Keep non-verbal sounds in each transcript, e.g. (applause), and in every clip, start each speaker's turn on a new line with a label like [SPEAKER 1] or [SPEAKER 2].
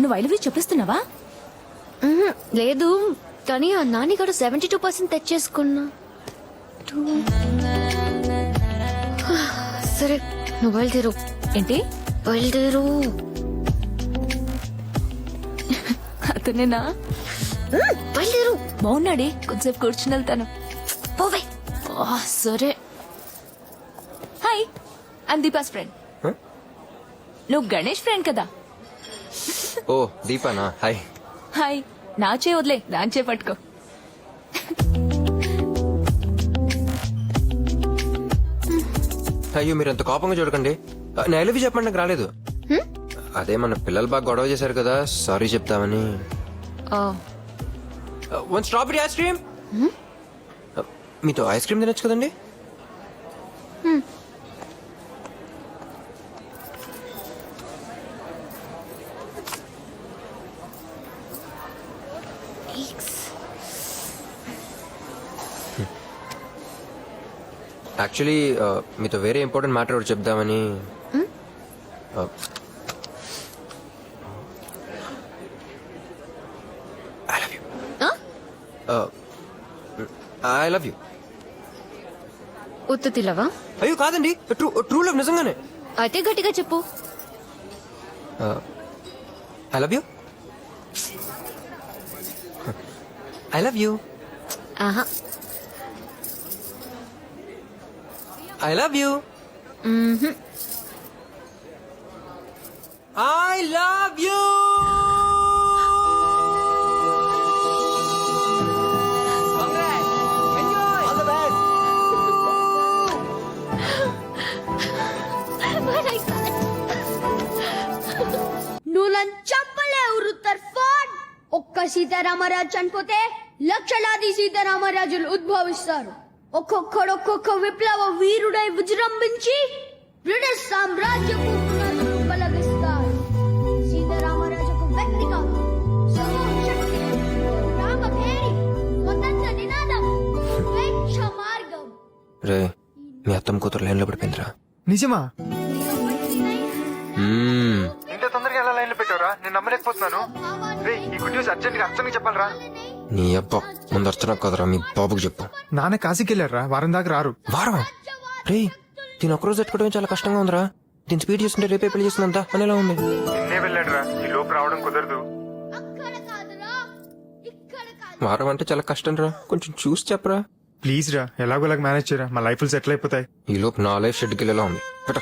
[SPEAKER 1] నువ్వు I love you చెప్పిస్తున్నావా?
[SPEAKER 2] లేదు. కానీ ఆ నానిగాడు సెవెంటీ టూ పర్సెంట్ తెచ్చేసుకున్నా. (sighs) సరే నువ్వు బయలుదేరు.
[SPEAKER 1] ఏంటి?
[SPEAKER 2] బయలుదేరు.
[SPEAKER 1] అతనేనా?
[SPEAKER 2] బయలుదేరు.
[SPEAKER 1] బాగున్నాడే? కొంచెంసేపు కూర్చుని వెళ్తాను.
[SPEAKER 2] పోవే.
[SPEAKER 1] ఆ, సరే. Hi I'm Deepa's friend
[SPEAKER 3] Huh?
[SPEAKER 1] నువ్వు గణేష్ ఫ్రెండ్ కదా?
[SPEAKER 3] ఓ దీపానా? హాయ్.
[SPEAKER 1] హాయ్. నా చే వదిలే దాని చే పట్టుకో.
[SPEAKER 3] అయ్యో మీరు అంత కోపంగా చూడకండి. ఎలివి చెప్పండి నాకు రాలేదు. అదే మన పిల్లలు బాగా గొడవ చేశారు కదా సారీ చెప్తామని. One strawberry ice cream? మీతో ఐస్ క్రీమ్ తినొచ్చు కదండి? యాక్చువల్లీ మీతో వేరే ఇంపార్టెంట్ మ్యాటర్ ఒకటి చెప్దామని. Uh, I love you love అయ్యో కాదండి. ట్రూ ట్రూ లవ్ నిజంగానే.
[SPEAKER 2] అయితే గట్టిగా చెప్పు.
[SPEAKER 3] I love you I love you
[SPEAKER 2] ఆహా.
[SPEAKER 3] I love you. I love you
[SPEAKER 4] నువ్వు నన్ను చంపలేవు రుతర్ఫోన్ ఒక్క సీతారామరాజు చనిపోతే లక్షలాది సీతారామరాజులు ఉద్భవిస్తారు. ఒక్కొక్కడు ఒక్కొక్క విప్లవ వీరుడై విజృంభించి బ్రిటిష్ సామ్రాజ్యపు సీతారామరాజు ఒక వ్యక్తి కాదు
[SPEAKER 3] రే మీ అత్తమ్మ కూతురు లైన్లో పడిపోయిందిరా.
[SPEAKER 5] నిజమా. ఇంత తొందరగా ఎలా లైన్లో పెట్టారా నేను నమ్మలేకపోతున్నాను. రే ఈ గుడ్ న్యూస్ అర్జెంట్గా అర్చనకి చెప్పాలరా.
[SPEAKER 3] నీ అబ్బా ముందు అర్చన కదరా మీ బాబుకి చెప్పు.
[SPEAKER 5] నాన్న కాశీకి వెళ్ళారా వారం దాకా రారు.
[SPEAKER 3] వారం? రే దీని ఒక్కరోజు తట్టుకోవడం చాలా కష్టంగా ఉందిరా. దీని స్పీడ్ చూస్తుంటే రేపే పెళ్ళి చేస్తుందంతా అని ఎలా ఉంది?
[SPEAKER 5] నిన్నే వెళ్ళాడురా ఈ లోపు రావడం కుదరదు.
[SPEAKER 3] వారం అంటే చాలా కష్టం రా కొంచెం చూసి చెప్పరా.
[SPEAKER 5] ప్లీజ్ రా ఎలాగోలాగా మేనేజ్ చేయరా మా లైఫ్ సెటిల్ అయిపోతాయి.
[SPEAKER 3] ఈ లోపు నా లైఫ్ షెడ్కి వెళ్ళేలా ఉంది. పెట్ట.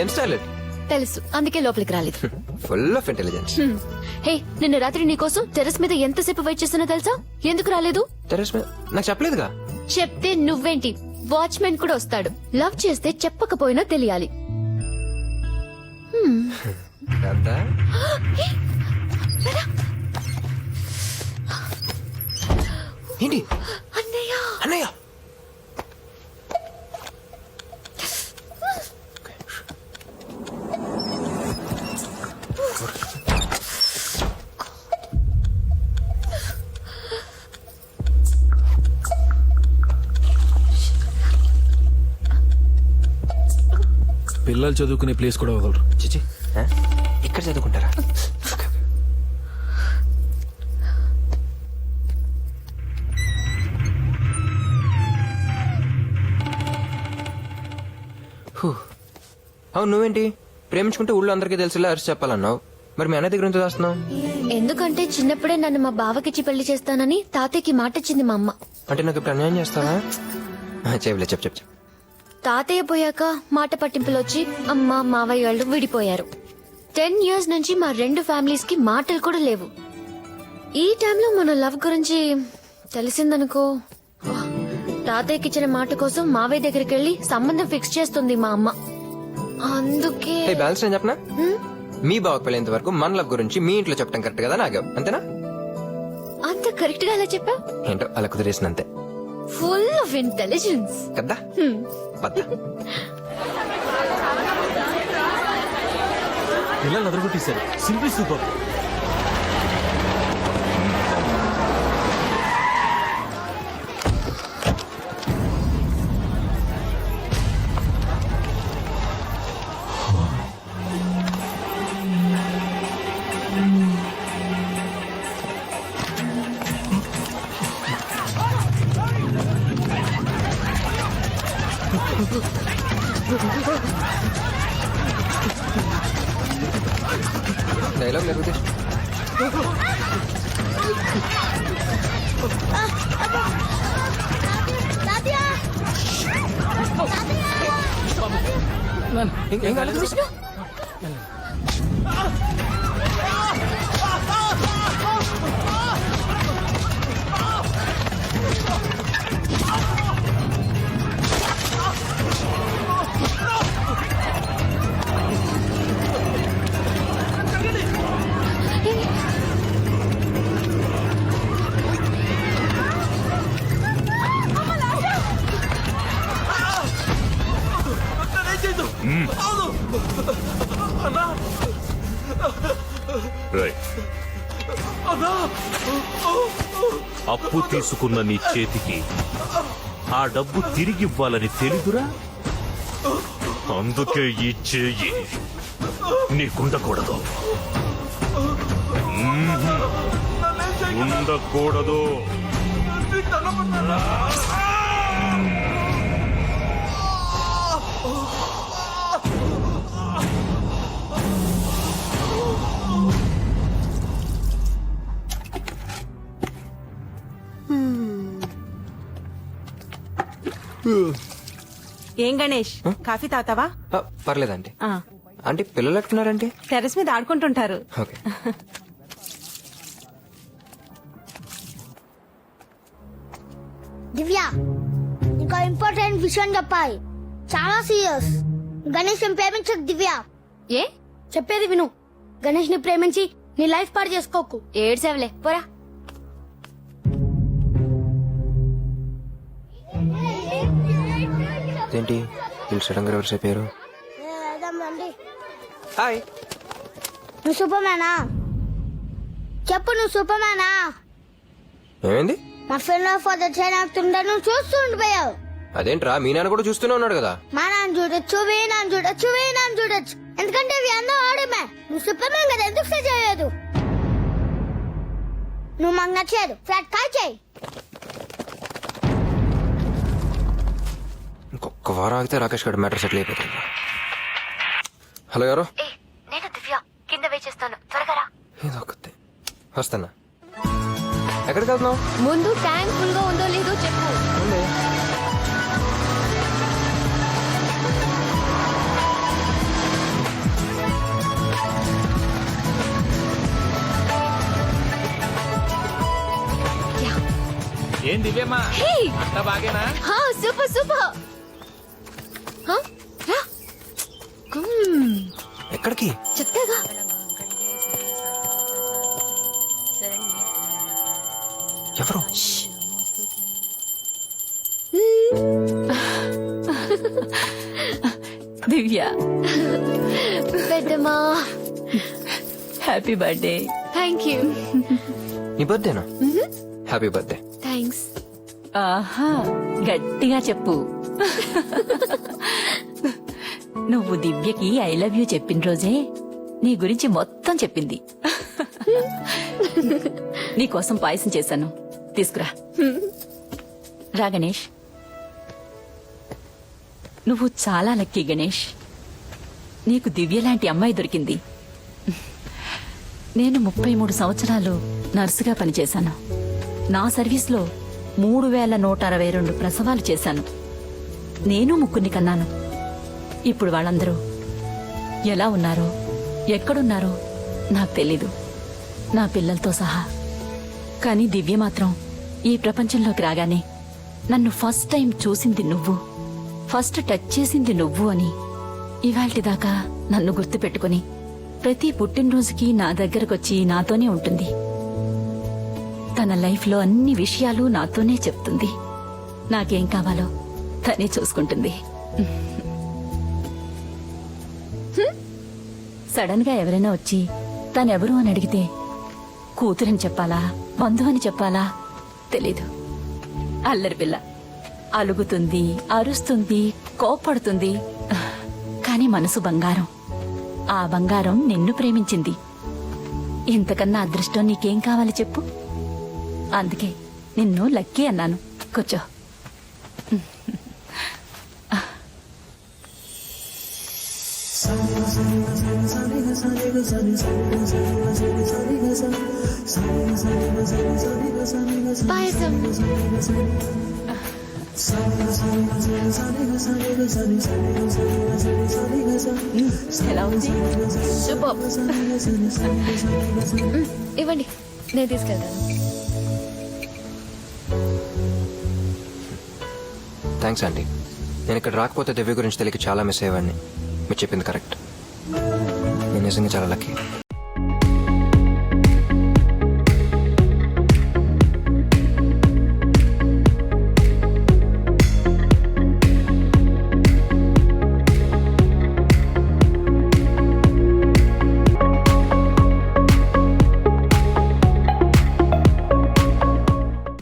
[SPEAKER 3] జెంట్స్ టాయిలెట్
[SPEAKER 2] తెలుసు. అందుకే లోపలికి రాలేదు.
[SPEAKER 3] Full of intelligence.
[SPEAKER 2] హే నిన్న రాత్రి నీకోసం టెర్రస్ మీద ఎంతసేపు వెయిట్ చేస్తున్నా తెలుసా? ఎందుకు రాలేదు?
[SPEAKER 3] టెరెస్ మీద నాకు చెప్పలేదుగా?
[SPEAKER 2] చెప్తే నువ్వేంటి? వాచ్మెన్ కూడా వస్తాడు. లవ్ చేస్తే చెప్పకపోయినా తెలియాలి.
[SPEAKER 3] ఏంటి?
[SPEAKER 6] పిల్లలు చదువుకునే ప్లేస్ కూడా వదలరు.
[SPEAKER 3] చిచి? ఇక్కడ చదువుకుంటారా? హూ. అవును నువ్వేంటి? ప్రేమించుకుంటే ఊళ్ళో అందరికీ తెలిసేలా అరిచి చెప్పాలన్నావు. మరి మీ అన్నయ్య దగ్గర ఎంత దాస్తున్నావు?
[SPEAKER 2] ఎందుకంటే చిన్నప్పుడే నన్ను మా బావకిచ్చి పెళ్ళి చేస్తానని తాతయ్యకి మాట ఇచ్చింది మా అమ్మ.
[SPEAKER 3] అంటే నాకు ఇప్పుడు అన్యాయం చేస్తావా? చెప్పు చెప్పు చెప్పు.
[SPEAKER 2] తాతయ్య పోయాక మాట పట్టింపులు వచ్చి అమ్మ మావయ్య వాళ్ళు విడిపోయారు. టెన్ ఇయర్స్ నుంచి మా రెండు ఫ్యామిలీస్కి మాటలు కూడా లేవు. ఈ టైంలో మన లవ్ గురించి తెలిసిందనుకో. తాతయ్యకి ఇచ్చిన మాట కోసం మావయ్య దగ్గరికి వెళ్ళి సంబంధం ఫిక్స్ చేస్తుంది మా అమ్మ. అందుకే
[SPEAKER 3] హే బ్యాలెన్స్ నేను చెప్పనా? మీ బావకు పెళ్ళేంత వరకు మన లవ్ గురించి మీ ఇంట్లో చెప్పడం కరెక్ట్ కదా నాగావు అంతేనా?
[SPEAKER 2] అంత కరెక్ట్గా అలా చెప్పా?
[SPEAKER 3] ఏంటో అలా కుదిరేసినంతే
[SPEAKER 2] ఫుల్ ఆఫ్ ఇంటెలిజెన్స్
[SPEAKER 3] కదా? పద్ద
[SPEAKER 6] పిల్లలు అదరగొట్టేశారు. Simple super
[SPEAKER 3] 야,
[SPEAKER 4] 로제.
[SPEAKER 3] 아, 아빠.
[SPEAKER 7] 나비야. 나비야. 난, 엥, 엥, 안 들으시죠? అప్పు తీసుకున్న నీ చేతికి ఆ డబ్బు తిరిగి ఇవ్వాలని తెలుగురా అందుకే ఈ చేయి నీకుండకూడదు ఉండకూడదు
[SPEAKER 8] ఏం గణేష్? కాఫీ తాతావా
[SPEAKER 3] పర్లేదండి.
[SPEAKER 8] ఆ,
[SPEAKER 3] అంటే పిల్లలు ఎట్టున్నారండి
[SPEAKER 8] టెర్రస్ మీద ఆడుకుంటుంటారు.
[SPEAKER 3] ఓకే.
[SPEAKER 4] దివ్య ఇంకా ఇంపార్టెంట్ విషయం చెప్పాలి. చాలా సీరియస్. గణేష్ ప్రేమించకు దివ్య.
[SPEAKER 2] ఏ?
[SPEAKER 4] చెప్పేది విను. గణేష్ని ప్రేమించి నీ లైఫ్ పాడు చేసుకోకు.
[SPEAKER 2] ఏడ్సేవలే పోరా.
[SPEAKER 3] ఏంటి వీళ్ళు సడన్గా ఎవరు చెప్పారు? హాయ్.
[SPEAKER 4] నువ్వు సూపర్ మ్యానా చెప్పు నువ్వు సూపర్ మ్యానా
[SPEAKER 3] ఏమైంది?
[SPEAKER 4] మా ఫ్రెండ్ ఫాదర్ చేయనట్టుంటే నువ్వు చూస్తూ ఉండిపోయావు.
[SPEAKER 3] అదేంట్రా? మీ నాన్న కూడా చూస్తూనే ఉన్నాడు కదా?
[SPEAKER 4] మా నాన్న చూడొచ్చు వీ నాన్న చూడొచ్చు వీ నాన్న చూడొచ్చు. ఎందుకంటే ఇవి అందరూ ఆడమే. నువ్వు సూపర్ మ్యాన్ కదా ఎందుకు సే చేయలేదు నువ్వు మాకు నచ్చలేదు ఫ్లాట్ కాల్ చేయి.
[SPEAKER 3] ఇంకొక వారం ఆగితే రాకేష్ గారు మ్యాటర్ సెటిల్ అయిపోతుంది హలో ఎవరు
[SPEAKER 2] నేను దివ్య. కింద వేచేస్తాను త్వరగా రా.
[SPEAKER 3] వస్తానా ఎక్కడికి వెళ్తున్నావు?
[SPEAKER 2] ముందు ట్యాంక్ ఫుల్గా ఉందో లేదో చెప్పు.
[SPEAKER 6] ఏం దివ్యమ్మా? అంతా బాగేనా?
[SPEAKER 2] హా సూపర్ సూపర్.
[SPEAKER 3] ఎక్కడికి?
[SPEAKER 2] చెప్తాగా
[SPEAKER 3] ఎవరు?
[SPEAKER 1] దివ్య.
[SPEAKER 2] పెద్దమా
[SPEAKER 1] హ్యాపీ బర్త్డే
[SPEAKER 2] థ్యాంక్ యూ
[SPEAKER 3] నీ బర్త్డేనా? హ్యాపీ బర్త్డే
[SPEAKER 2] థ్యాంక్స్
[SPEAKER 1] ఆహా గట్టిగా చెప్పు. నువ్వు దివ్యకి ఐ లవ్ యూ చెప్పిన రోజే నీ గురించి మొత్తం చెప్పింది. నీకోసం పాయసం చేశాను. తీసుకురా. రా గణేష్. నువ్వు చాలా లక్కీ గణేష్. నీకు దివ్య లాంటి అమ్మాయి దొరికింది. నేను ముప్పై మూడు సంవత్సరాలు నర్సుగా పనిచేశాను. నా సర్వీస్లో మూడు వేల నూట అరవై రెండు ప్రసవాలు చేశాను. నేను ముగ్గురిని కన్నాను. ఇప్పుడు వాళ్ళందరూ ఎలా ఉన్నారో ఎక్కడున్నారో నాకు తెలీదు. నా పిల్లలతో సహా. కానీ దివ్య మాత్రం ఈ ప్రపంచంలోకి రాగానే నన్ను ఫస్ట్ టైం చూసింది నువ్వు. ఫస్ట్ టచ్ చేసింది నువ్వు అని ఇవాల్టిదాకా నన్ను గుర్తుపెట్టుకుని ప్రతి పుట్టినరోజుకి నా దగ్గరకొచ్చి నాతోనే ఉంటుంది. తన లైఫ్లో అన్ని విషయాలు నాతోనే చెప్తుంది. నాకేం కావాలో తనే చూసుకుంటుంది. సడన్గా ఎవరైనా వచ్చి తనెవరు అని అడిగితే కూతురని చెప్పాలా? బంధువని చెప్పాలా? తెలీదు. అల్లరి పిల్ల. అలుగుతుంది అరుస్తుంది కోపడుతుంది కాని మనసు బంగారం. ఆ బంగారం నిన్ను ప్రేమించింది. ఇంతకన్నా అదృష్టం నీకేం కావాలి చెప్పు? అందుకే నిన్ను లక్కీ అన్నాను. కూర్చో.
[SPEAKER 2] పాయసం
[SPEAKER 1] ఎలా ఉంది
[SPEAKER 2] సూపర్ ఇవ్వండి నేను తీసుకెళ్తాను.
[SPEAKER 3] థ్యాంక్స్ అండి నేను ఇక్కడ రాకపోతే దివ్య గురించి తెలియక చాలా మిస్ అయ్యేవాడిని. మీరు చెప్పింది కరెక్ట్. నిజంగా చాలా లక్కీ